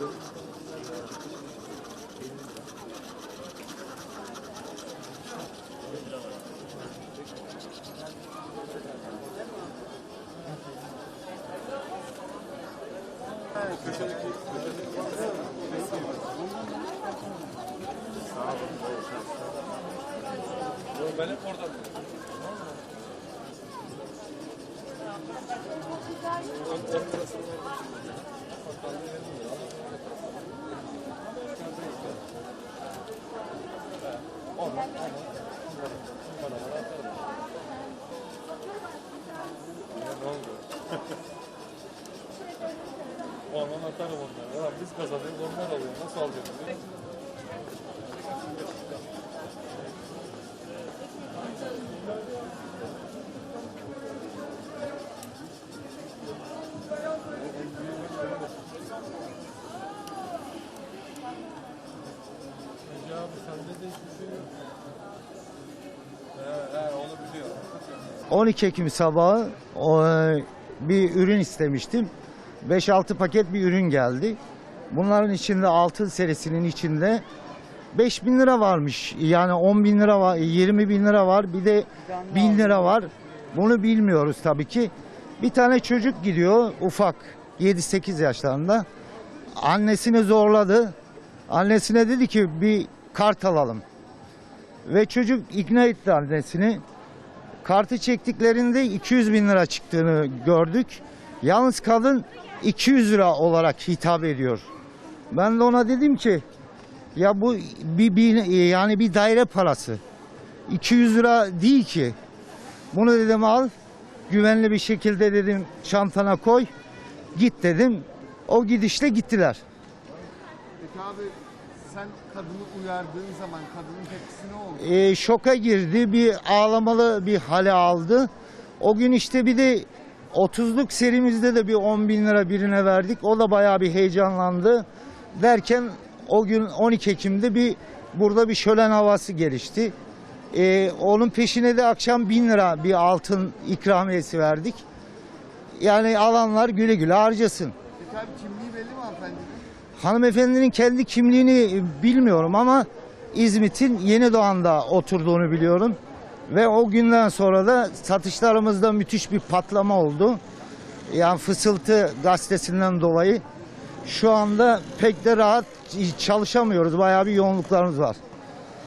Köşedeki, köşedeki. Sağ olun. Ben hep orada. Çok güzel. Ne oldu? Ondan atarım onları. Ya biz kazanıyoruz onlar alıyor. Nasıl alacağız? 12 Ekim sabahı e, bir ürün istemiştim. 5-6 paket bir ürün geldi. Bunların içinde altın serisinin içinde 5 bin lira varmış. Yani 10 bin lira var, 20 bin lira var. Bir de 1000 lira var. Bunu bilmiyoruz tabii ki. Bir tane çocuk gidiyor ufak 7-8 yaşlarında. Annesini zorladı. Annesine dedi ki bir kart alalım. Ve çocuk ikna etti annesini. Kartı çektiklerinde 200 bin lira çıktığını gördük. Yalnız kadın 200 lira olarak hitap ediyor. Ben de ona dedim ki ya bu bir, bir yani bir daire parası. 200 lira değil ki. Bunu dedim al güvenli bir şekilde dedim çantana koy. Git dedim. O gidişle gittiler. Peki abi sen kadını uyardığın zaman kadının tepkisi ne oldu? e, şoka girdi. Bir ağlamalı bir hale aldı. O gün işte bir de 30'luk serimizde de bir 10 bin lira birine verdik. O da bayağı bir heyecanlandı. Derken o gün 12 Ekim'de bir burada bir şölen havası gelişti. E, onun peşine de akşam 1000 lira bir altın ikramiyesi verdik. Yani alanlar güle güle harcasın. Peki abi kimliği belli mi hanımefendinin? Hanımefendinin kendi kimliğini bilmiyorum ama İzmit'in Yeni Doğan'da oturduğunu biliyorum. Ve o günden sonra da satışlarımızda müthiş bir patlama oldu. Yani Fısıltı gazetesinden dolayı şu anda pek de rahat çalışamıyoruz. Bayağı bir yoğunluklarımız var.